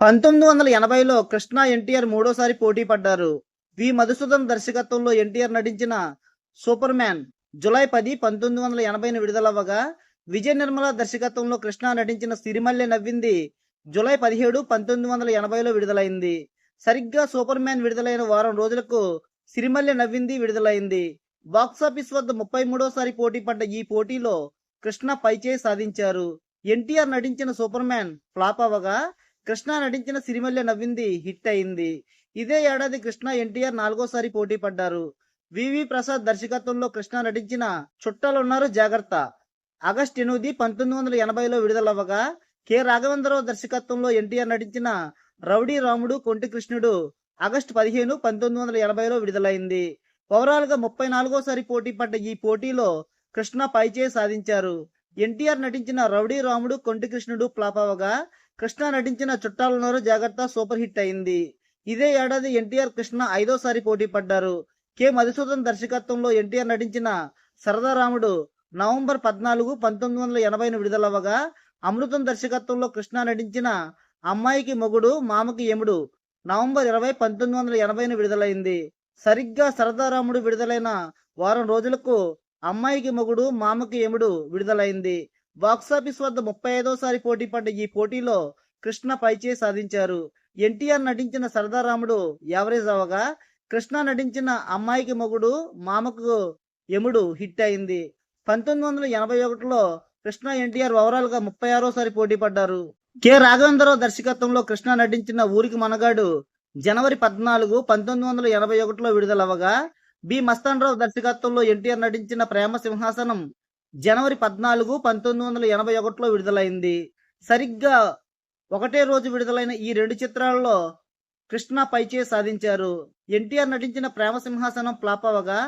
పంతొమ్మిది వందల ఎనభైలో కృష్ణ ఎన్టీఆర్ మూడోసారి పోటీ పడ్డారు. వి. మధుసూదన్ దర్శకత్వంలో ఎన్టీఆర్ నటించిన సూపర్ మ్యాన్ జులై పది పంతొమ్మిది వందల ఎనభైన విడుదలవ్వగా విజయ నిర్మల దర్శకత్వంలో కృష్ణ నటించిన సిరిమల్లె నవ్వింది జులై పదిహేడు పంతొమ్మిది వందల ఎనభైలో విడుదలైంది. సరిగ్గా సూపర్ మ్యాన్ విడుదలైన వారం రోజులకు సిరిమల్లె నవ్వింది విడుదలైంది. బాక్సాఫీస్ వద్ద ముప్పై మూడోసారి పోటీ పడ్డ ఈ పోటీలో కృష్ణ పైచేయి సాధించారు. ఎన్టీఆర్ నటించిన సూపర్ మ్యాన్ ఫ్లాప్ అవ్వగా కృష్ణ నటించిన సిరిమల్లె నవ్వింది హిట్ అయింది. ఇదే ఏడాది కృష్ణ ఎన్టీఆర్ నాలుగోసారి పోటీ పడ్డారు. వివి ప్రసాద్ దర్శకత్వంలో కృష్ణ నటించిన చుట్టాలున్నారు జాగ్రత్త. ఆగస్ట్ ఎనిమిది పంతొమ్మిది వందల ఎనభైలో విడుదలవ్వగా కె. రాఘవేంద్రరావు దర్శకత్వంలో ఎన్టీఆర్ నటించిన రౌడీ రాముడు కొంటి కృష్ణుడు ఆగస్టు పదిహేను పంతొమ్మిది వందల ఎనభైలో విడుదలైంది. ఓవరాల్గా ముప్పై నాలుగోసారి పోటీ పడ్డ ఈ పోటీలో కృష్ణ పైచేయి సాధించారు. ఎన్టీఆర్ నటించిన రౌడీ రాముడు కొంటి కృష్ణుడు ఫ్లాప్ అవ్వగా కృష్ణ నటించిన చుట్టాలున్నారు జాగ్రత్త సూపర్ హిట్ అయింది. ఇదే ఏడాది ఎన్టీఆర్ కృష్ణ ఐదోసారి పోటీ పడ్డారు. కె మధుసూదన్ దర్శకత్వంలో ఎన్టీఆర్ నటించిన సరదారాముడు నవంబర్ పద్నాలుగు పంతొమ్మిది వందల ఎనభైన విడుదలవ్వగా అమృతం దర్శకత్వంలో కృష్ణ నటించిన అమ్మాయికి మొగుడు మామకి యముడు నవంబర్ ఇరవై పంతొమ్మిది వందల ఎనభైన విడుదలైంది. సరిగ్గా సరదారాముడు విడుదలైన వారం రోజులకు అమ్మాయికి మొగుడు మామకి యముడు విడుదలైంది. బాక్సాఫీస్ వద్ద ముప్పై ఐదోసారి పోటీ పడ్డ ఈ పోటీలో కృష్ణ పైచే సాధించారు. ఎన్టీఆర్ నటించిన సరదారాముడు యావరేజ్ అవగా కృష్ణ నటించిన అమ్మాయికి మొగుడు మామకు యముడు హిట్ అయింది. పంతొమ్మిది వందల ఎనభై ఒకటిలో కృష్ణ ఎన్టీఆర్ ఓవరాల్గా ముప్పై ఆరోసారి పోటీ పడ్డారు. కె. రాఘవేంద్రరావు దర్శకత్వంలో కృష్ణ నటించిన ఊరికి మనగాడు జనవరి పద్నాలుగు పంతొమ్మిది వందల ఎనభై ఒకటిలో విడుదలవగా బి. మస్తాన్ రావు దర్శకత్వంలో ఎన్టీఆర్ నటించిన ప్రేమ సింహాసనం జనవరి పద్నాలుగు పంతొమ్మిది వందల ఎనభై ఒకటిలో విడుదలైంది. సరిగ్గా ఒకటే రోజు విడుదలైన ఈ రెండు చిత్రాల్లో కృష్ణ పైచే సాధించారు. ఎన్టీఆర్ నటించిన ప్రేమ సింహాసనం ఫ్లాప్ అవగా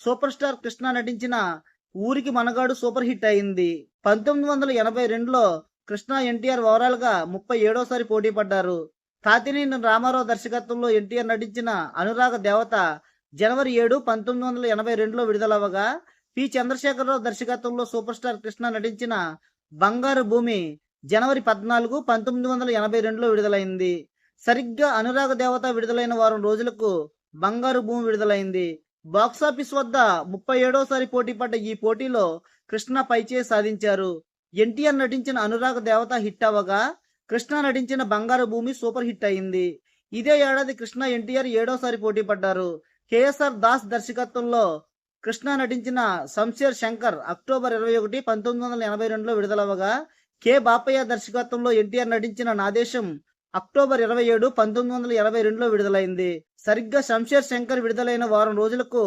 సూపర్ స్టార్ కృష్ణ నటించిన ఊరికి మనగాడు సూపర్ హిట్ అయింది. పంతొమ్మిది వందల ఎనభై రెండులో కృష్ణ ఎన్టీఆర్ ఓవరాల్గా ముప్పై ఏడోసారి పోటీ పడ్డారు. తాతినేని రామారావు దర్శకత్వంలో ఎన్టీఆర్ నటించిన అనురాగ దేవత జనవరి ఏడు పంతొమ్మిది వందల ఎనభై రెండులో విడుదలవ్వగా పి చంద్రశేఖరరావు దర్శకత్వంలో సూపర్ స్టార్ కృష్ణ నటించిన బంగారు భూమి జనవరి పద్నాలుగు పంతొమ్మిది వందల ఎనభై రెండులో విడుదలైంది. సరిగ్గా అనురాగ దేవత విడుదలైన వారం రోజులకు బంగారు భూమి విడుదలైంది. బాక్సాఫీస్ వద్ద ముప్పై ఏడోసారి పోటీ పడ్డ ఈ పోటీలో కృష్ణ పైచే సాధించారు. ఎన్టీఆర్ నటించిన అనురాగ దేవత హిట్ అవ్వగా కృష్ణ నటించిన బంగారు భూమి సూపర్ హిట్ అయింది. ఇదే ఏడాది కృష్ణ ఎన్టీఆర్ ఏడోసారి పోటీ పడ్డారు. కేఎస్ఆర్ దాస్ దర్శకత్వంలో కృష్ణ నటించిన శంషేర్ శంకర్ అక్టోబర్ ఇరవై ఒకటి పంతొమ్మిది వందల ఎనభై రెండులో విడుదలవ్వగా కె. బాపయ్య దర్శకత్వంలో ఎన్టీఆర్ నటించిన నా దేశం అక్టోబర్ ఇరవై ఏడు పంతొమ్మిది వందల ఎనభై రెండులో విడుదలైంది. సరిగ్గా శంషేర్ శంకర్ విడుదలైన వారం రోజులకు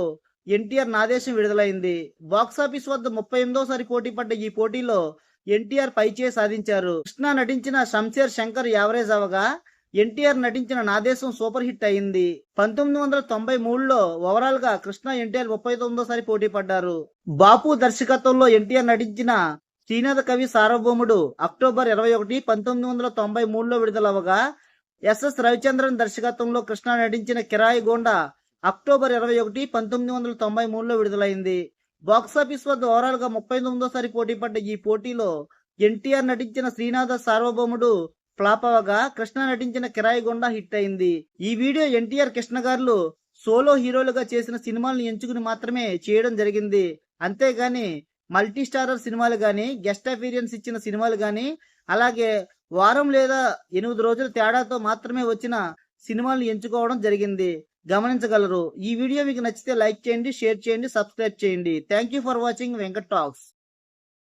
ఎన్టీఆర్ నాదేశం విడుదలైంది. బాక్సాఫీస్ వద్ద ముప్పై ఎనిమిదోసారి పోటీ పడ్డ ఈ పోటీలో ఎన్టీఆర్ పైచే సాధించారు. కృష్ణ నటించిన శంషేర్ శంకర్ యావరేజ్ అవగా ఎన్టీఆర్ నటించిన నాదేశం సూపర్ హిట్ అయింది. పంతొమ్మిది వందల తొంభై మూడులో ఓవరాల్గా కృష్ణ ఎన్టీఆర్ ముప్పై తొమ్మిదోసారి పోటీ పడ్డారు. బాపు దర్శకత్వంలో ఎన్టీఆర్ నటించిన శ్రీనాథ కవి సార్వభౌముడు అక్టోబర్ ఇరవై ఒకటి పంతొమ్మిది వందల తొంభై మూడులో విడుదలవగా ఎస్ఎస్ రవిచంద్రన్ దర్శకత్వంలో కృష్ణ నటించిన కిరాయి గోండా అక్టోబర్ ఇరవై ఒకటి పంతొమ్మిది వందల తొంభై మూడులో విడుదలైంది. బాక్సాఫీస్ వద్ద ఓవరాల్గా ముప్పై తొమ్మిదోసారి పోటీ పడ్డ ఈ పోటీలో ఎన్టీఆర్ నటించిన శ్రీనాథ సార్వభౌముడు ఫ్లాప్ అవగా కృష్ణ నటించిన కిరాయి గుండా హిట్ అయింది. ఈ వీడియో ఎన్టీఆర్ కృష్ణ గారు సోలో హీరోలుగా చేసిన సినిమాలను ఎంచుకుని మాత్రమే చేయడం జరిగింది. అంతేగాని మల్టీ స్టారర్ సినిమాలు గాని గెస్ట్ అపీరియన్స్ ఇచ్చిన సినిమాలు గాని అలాగే వారం లేదా ఎనిమిది రోజుల తేడాతో మాత్రమే వచ్చిన సినిమాలను ఎంచుకోవడం జరిగింది. గమనించగలరు. ఈ వీడియో మీకు నచ్చితే లైక్ చేయండి షేర్ చేయండి సబ్స్క్రైబ్ చేయండి. Thank you for watching Venkat talks.